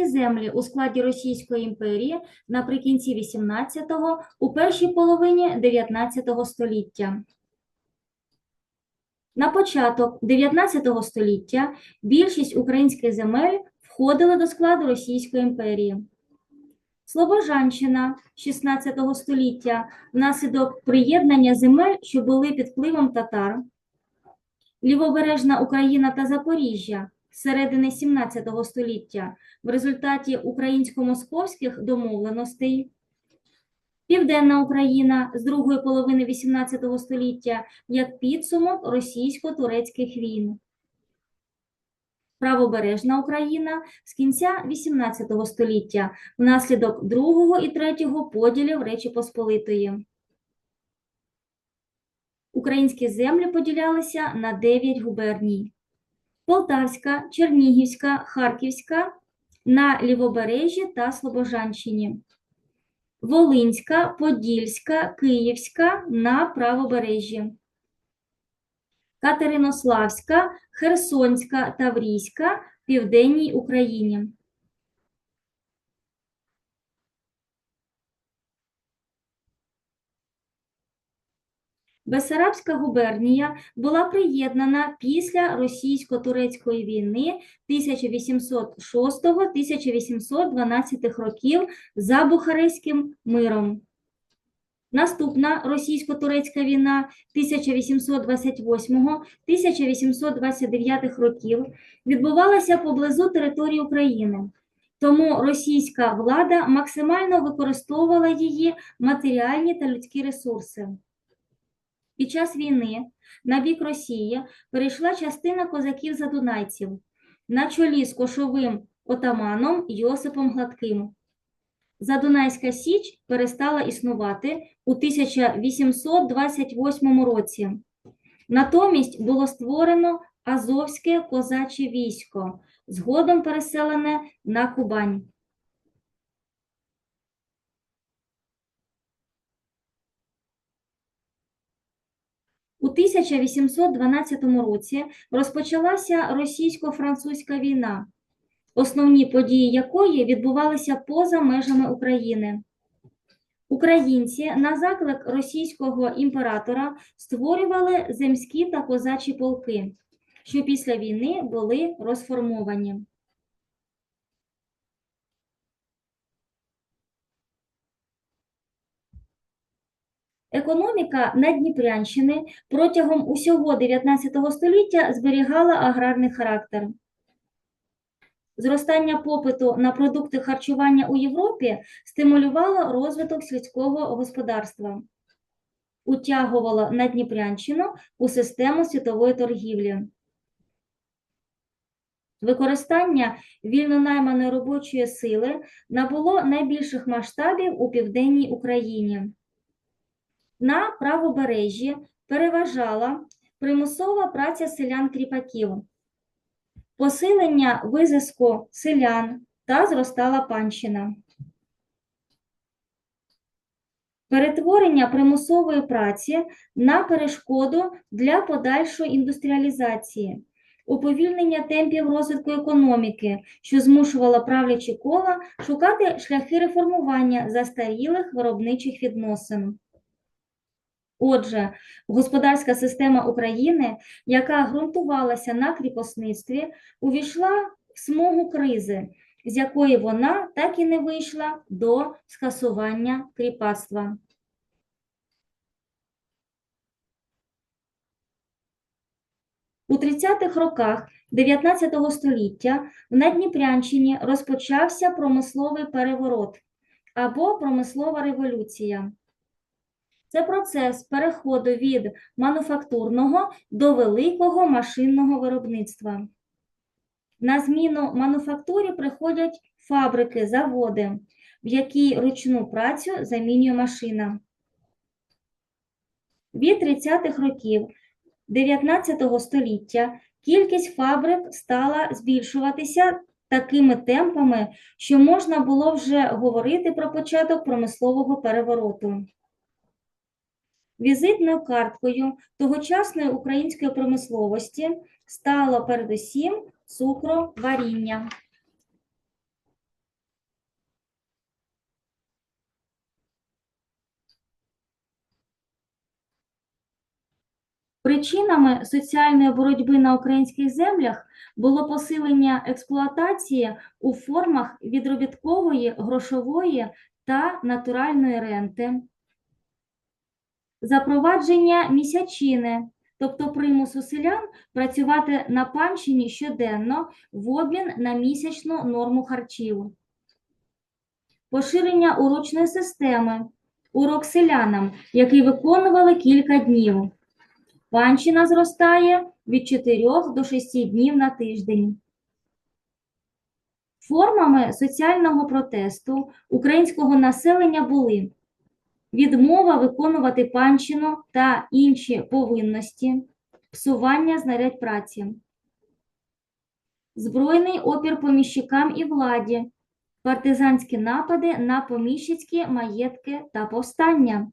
українські землі у складі Російської імперії наприкінці 18-го, у першій половині 19 століття. На початок 19 століття більшість українських земель входили до складу Російської імперії. Слобожанщина 16 століття внаслідок приєднання земель, що були під впливом татар, Лівобережна Україна та Запоріжжя середини 17 століття в результаті українсько-московських домовленостей, Південна Україна з другої половини 18 століття як підсумок російсько-турецьких війн. Правобережна Україна з кінця 18 століття внаслідок другого і третього поділів Речі Посполитої. Українські землі поділялися на 9 губерній. Полтавська, Чернігівська, Харківська на Лівобережжі та Слобожанщині. Волинська, Подільська, Київська на правобережжі. Катеринославська, Херсонська, Таврійська в Південній Україні. Бесарабська губернія була приєднана після російсько-турецької війни 1806-1812 років за Бухарестським миром. Наступна російсько-турецька війна 1828-1829 років відбувалася поблизу території України, тому російська влада максимально використовувала її матеріальні та людські ресурси. Під час війни на бік Росії перейшла частина козаків-задунайців на чолі з кошовим отаманом Йосипом Гладким. Задунайська Січ перестала існувати у 1828 році. Натомість було створено Азовське козаче військо, згодом переселене на Кубань. У 1812 році розпочалася російсько-французька війна, основні події якої відбувалися поза межами України. Українці на заклик російського імператора створювали земські та козачі полки, що після війни були розформовані. Економіка Надніпрянщини протягом усього 19 століття зберігала аграрний характер. Зростання попиту на продукти харчування у Європі стимулювало розвиток сільського господарства, утягувало Надніпрянщину у систему світової торгівлі. Використання вільно найманої робочої сили набуло найбільших масштабів у південній Україні. На правобережжі переважала примусова праця селян-кріпаків, посилення визиску селян та зростала панщина. Перетворення примусової праці на перешкоду для подальшої індустріалізації, уповільнення темпів розвитку економіки, що змушувало правлячі кола шукати шляхи реформування застарілих виробничих відносин. Отже, господарська система України, яка ґрунтувалася на кріпосництві, увійшла в смугу кризи, з якої вона так і не вийшла до скасування кріпацтва. У 30-х роках 19 століття в Надніпрянщині розпочався промисловий переворот або промислова революція. Це процес переходу від мануфактурного до великого машинного виробництва. На зміну мануфактурі приходять фабрики, заводи, в якій ручну працю замінює машина. Від 30-х років 19 століття кількість фабрик стала збільшуватися такими темпами, що можна було вже говорити про початок промислового перевороту візитною карткою тогочасної української промисловості стало передусім цукроваріння. Причинами соціальної боротьби на українських землях було посилення експлуатації у формах відробіткової, грошової та натуральної ренти, запровадження місячини, тобто примусу селян працювати на панщині щоденно в обмін на місячну норму харчів, поширення урочної системи, урок селянам, який виконували кілька днів. Панщина зростає від 4 до 6 днів на тиждень. Формами соціального протесту українського населення були відмова виконувати панщину та інші повинності, псування знарядь праці, збройний опір поміщикам і владі, партизанські напади на поміщицькі маєтки та повстання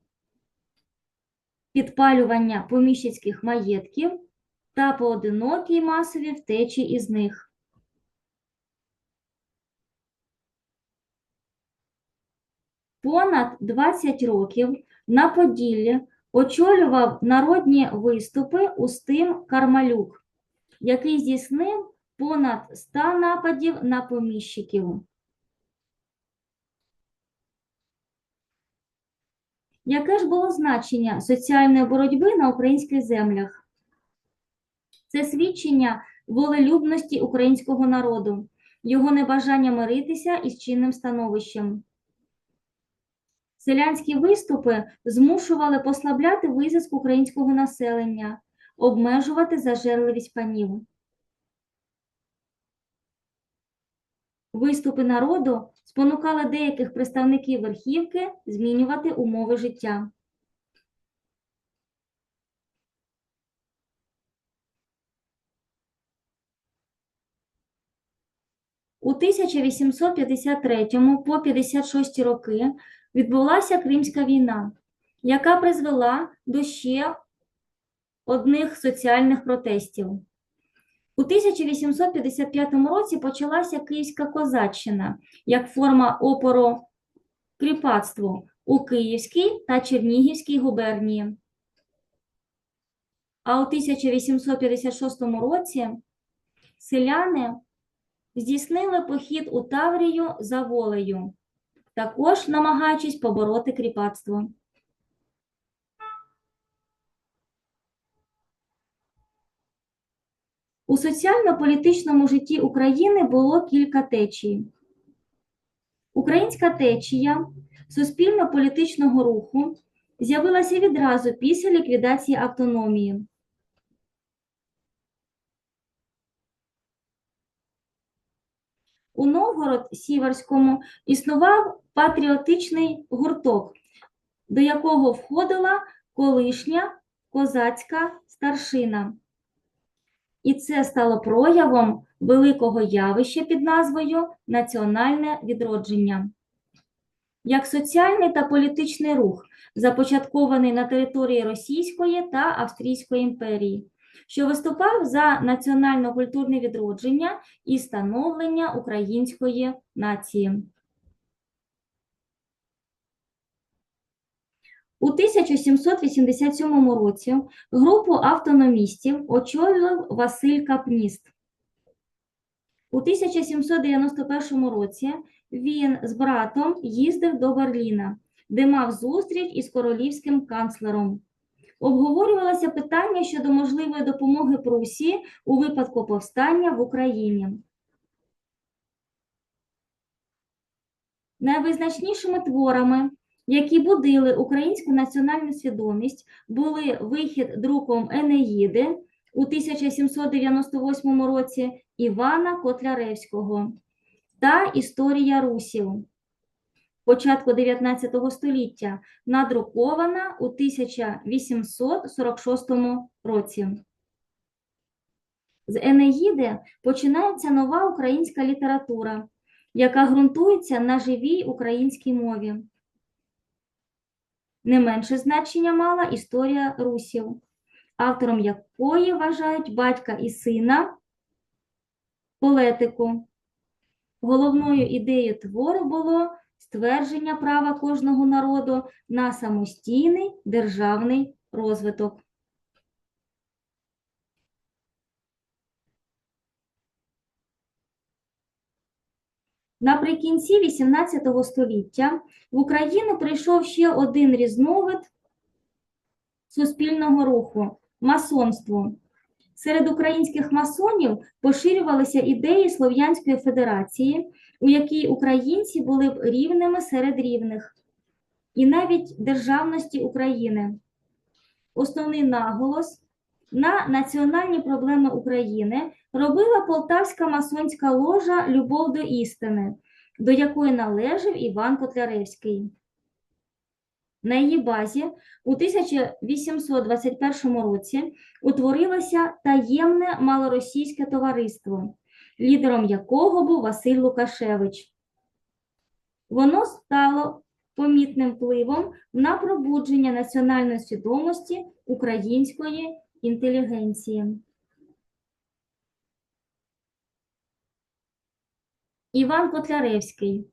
підпалювання поміщицьких маєтків та поодинокі масові втечі із них. Понад 20 років на Поділлі очолював народні виступи Устим Кармалюк, який здійснив понад 100 нападів на поміщиків. Яке ж було значення соціальної боротьби на українських землях? Це свідчення волелюбності українського народу, його небажання миритися із чинним становищем. Селянські виступи змушували послабляти визиск українського населення, обмежувати зажерливість панів. Виступи народу спонукали деяких представників верхівки змінювати умови життя. У 1853 по 56 роки відбулася Кримська війна, яка призвела до ще одних соціальних протестів. У 1855 році почалася Київська козаччина як форма опору кріпацтву у Київській та Чернігівській губернії. А у 1856 році селяни здійснили похід у Таврію за волею, також намагаючись побороти кріпацтво. У соціально-політичному житті України було кілька течій. Українська течія суспільно-політичного руху з'явилася відразу після ліквідації автономії. У Новгород-Сіверському існував патріотичний гурток, до якого входила колишня козацька старшина. І це стало проявом великого явища під назвою Національне відродження. Як соціальний та політичний рух, започаткований на території Російської та Австрійської імперії, що виступав за національно-культурне відродження і становлення української нації. У 1787 році групу автономістів очолив Василь Капніст. У 1791 році він з братом їздив до Берліна, де мав зустріч із королівським канцлером. Обговорювалося питання щодо можливої допомоги Прусії у випадку повстання в Україні. Найвизначнішими творами які будили українську національну свідомість, були вихід друком Енеїди у 1798 році Івана Котляревського та Історія Русів початку 19 століття, надрукована у 1846 році. З Енеїди починається нова українська література, яка ґрунтується на живій українській мові. Не менше значення мала історія русів, автором якої вважають батька і сина полетику. Головною ідеєю твору було ствердження права кожного народу на самостійний державний розвиток. Наприкінці XVIII століття в Україну прийшов ще один різновид суспільного руху масонство. Серед українських масонів поширювалися ідеї Слов'янської Федерації у якій українці були б рівними серед рівних, і навіть державності України. Основний наголос на національні проблеми України робила полтавська масонська ложа Любов до істини, до якої належав Іван Котляревський. На її базі у 1821 році утворилося таємне малоросійське товариство, лідером якого був Василь Лукашевич. Воно стало помітним впливом на пробудження національної свідомості української інтелігенції. Іван Котляревський,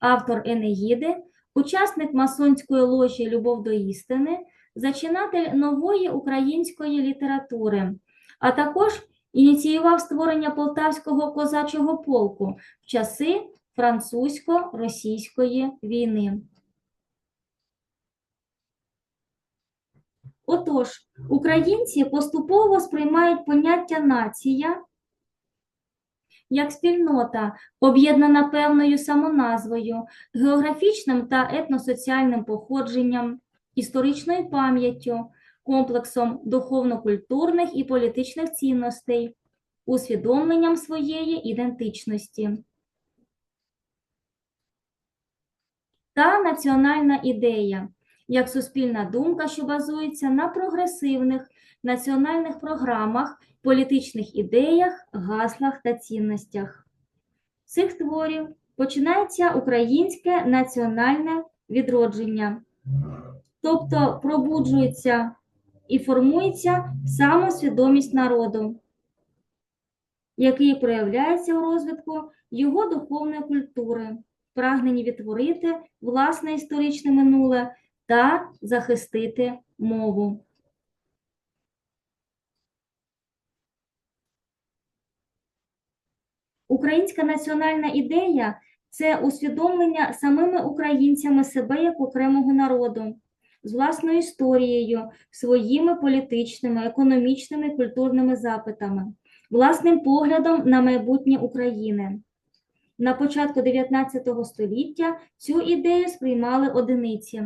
автор Енеїди, учасник масонської ложі Любов до істини, зачинатель нової української літератури, а також ініціював створення Полтавського козачого полку в часи французько-російської війни. Отож, українці поступово сприймають поняття нація як спільнота, об'єднана певною самоназвою, географічним та етносоціальним походженням, історичною пам'яттю, комплексом духовно-культурних і політичних цінностей, усвідомленням своєї ідентичності. Та національна ідея як суспільна думка, що базується на прогресивних національних програмах, політичних ідеях, гаслах та цінностях. З цих творів починається українське національне відродження, тобто пробуджується і формується самосвідомість народу, який проявляється у розвитку його духовної культури, прагненні відтворити власне історичне минуле та захистити мову. Українська національна ідея це усвідомлення самими українцями себе як окремого народу з власною історією, своїми політичними, економічними культурними запитами, власним поглядом на майбутнє України. На початку 19 століття цю ідею сприймали одиниці.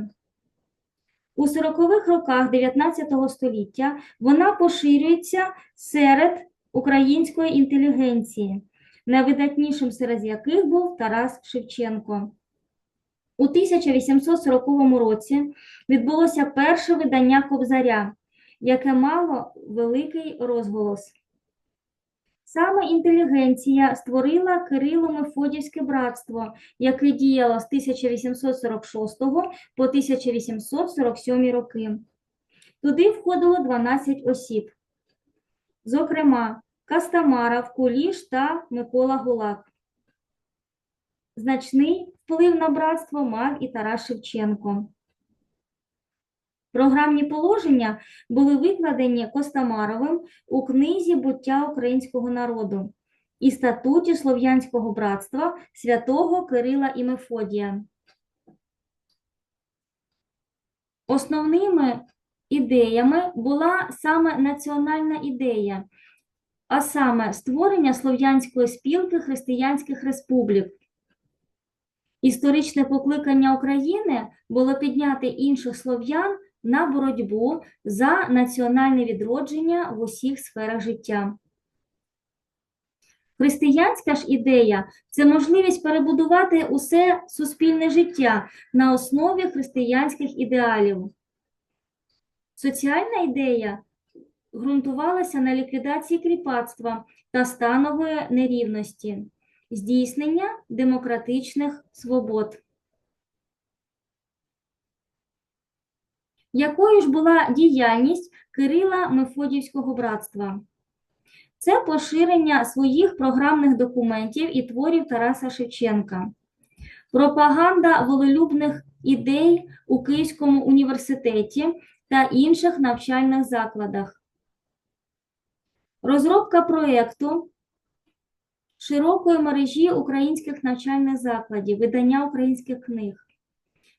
У 40-х роках 19 століття вона поширюється серед української інтелігенції, найвидатнішим серед яких був Тарас Шевченко. У 1840 році відбулося перше видання Кобзаря, яке мало великий розголос. Саме інтелігенція створила Кирило-Мефодівське братство, яке діяло з 1846 по 1847 роки. Туди входило 12 осіб, зокрема, Кастамаров, Куліш та Микола Гулак. Значний вплив на братство мав і Тарас Шевченко. Програмні положення були викладені Костомаровим у книзі Буття українського народу і статуті Слов'янського братства святого Кирила і Мефодія. Основними ідеями була саме національна ідея, а саме створення Слов'янської спілки християнських республік. Історичне покликання України було підняти інших слов'ян на боротьбу за національне відродження в усіх сферах життя. Християнська ж ідея це можливість перебудувати усе суспільне життя на основі християнських ідеалів. Соціальна ідея ґрунтувалася на ліквідації кріпацтва та станової нерівності, здійснення демократичних свобод. Якою ж була діяльність Кирила Мефодівського братства? Це поширення своїх програмних документів і творів Тараса Шевченка, пропаганда волелюбних ідей у Київському університеті та інших навчальних закладах, розробка проєкту широкої мережі українських навчальних закладів, видання українських книг,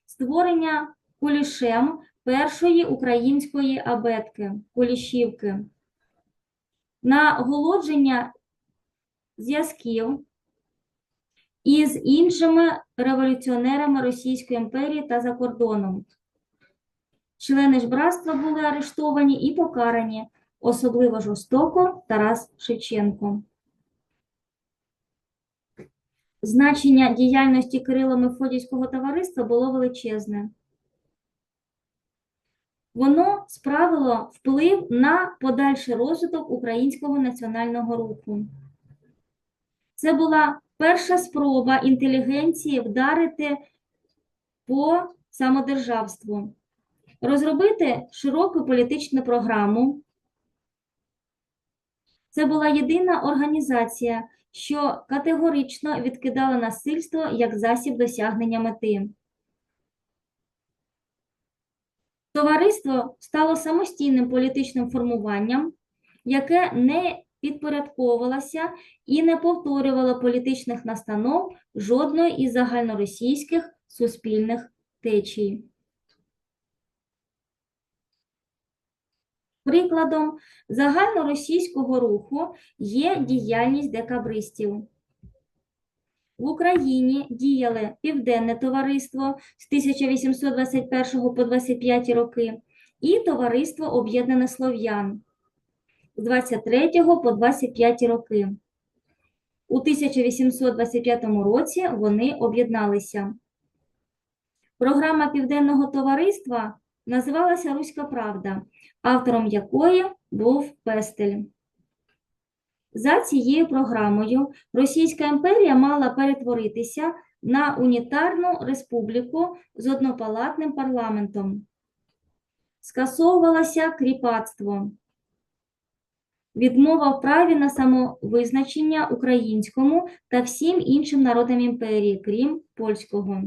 створення кулішем першої української абетки Кулішівки, наголодження зв'язків із іншими революціонерами Російської імперії та за кордоном. Члени ж братства були арештовані і покарані, особливо жорстоко Тарас Шевченко. Значення діяльності Кирило Мефодійського товариства було величезне. Воно справило вплив на подальший розвиток українського національного руху. Це була перша спроба інтелігенції вдарити по самодержавству, розробити широку політичну програму. Це була єдина організація, що категорично відкидала насильство як засіб досягнення мети. Товариство стало самостійним політичним формуванням, яке не підпорядковувалося і не повторювало політичних настанов жодної із загальноросійських суспільних течій. Прикладом загальноросійського руху є діяльність декабристів. В Україні діяли Південне товариство з 1821 по 25 роки і Товариство Об'єднаних Слов'ян з 23 по 25 роки. У 1825 році вони об'єдналися. Програма Південного товариства називалася Руська Правда, автором якої був Пестель. За цією програмою Російська імперія мала перетворитися на унітарну республіку з однопалатним парламентом. Скасовувалося кріпацтво. Відмова в праві на самовизначення українському та всім іншим народам імперії, крім польського.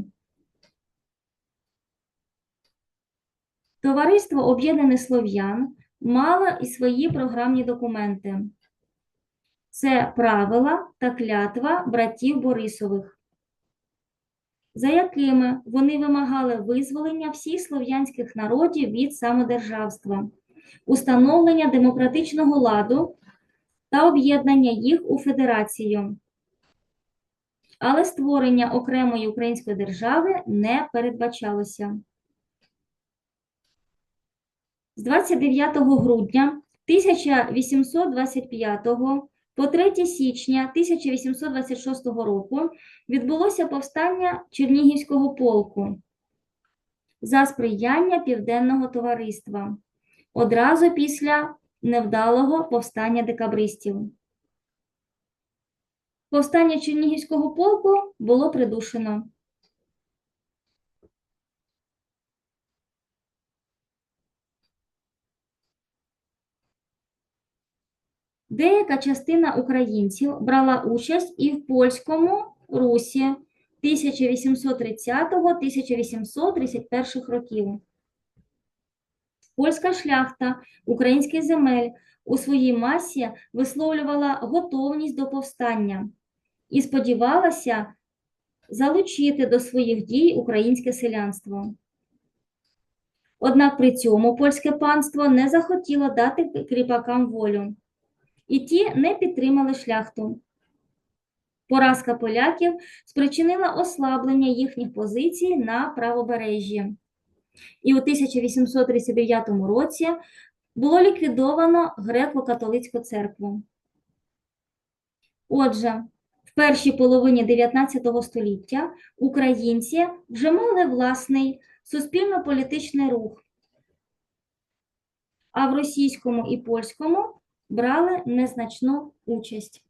Товариство Об'єднаних Слов'ян мало і свої програмні документи. Це правила та клятва братів Борисових, за якими вони вимагали визволення всіх слов'янських народів від самодержавства, установлення демократичного ладу та об'єднання їх у федерацію. Але створення окремої української держави не передбачалося. З 29 грудня 1825 по 3 січня 1826 року відбулося повстання Чернігівського полку за сприяння Південного товариства одразу після невдалого повстання декабристів. Повстання Чернігівського полку було придушено. Деяка частина українців брала участь і в польському русі 1830-1831 років. Польська шляхта українських земель у своїй масі висловлювала готовність до повстання і сподівалася залучити до своїх дій українське селянство. Однак при цьому польське панство не захотіло дати кріпакам волю і ті не підтримали шляхту. Поразка поляків спричинила ослаблення їхніх позицій на правобережжі. І у 1839 році було ліквідовано греко-католицьку церкву. Отже, в першій половині 19 століття українці вже мали власний суспільно-політичний рух, а в російському і польському брали незначну участь.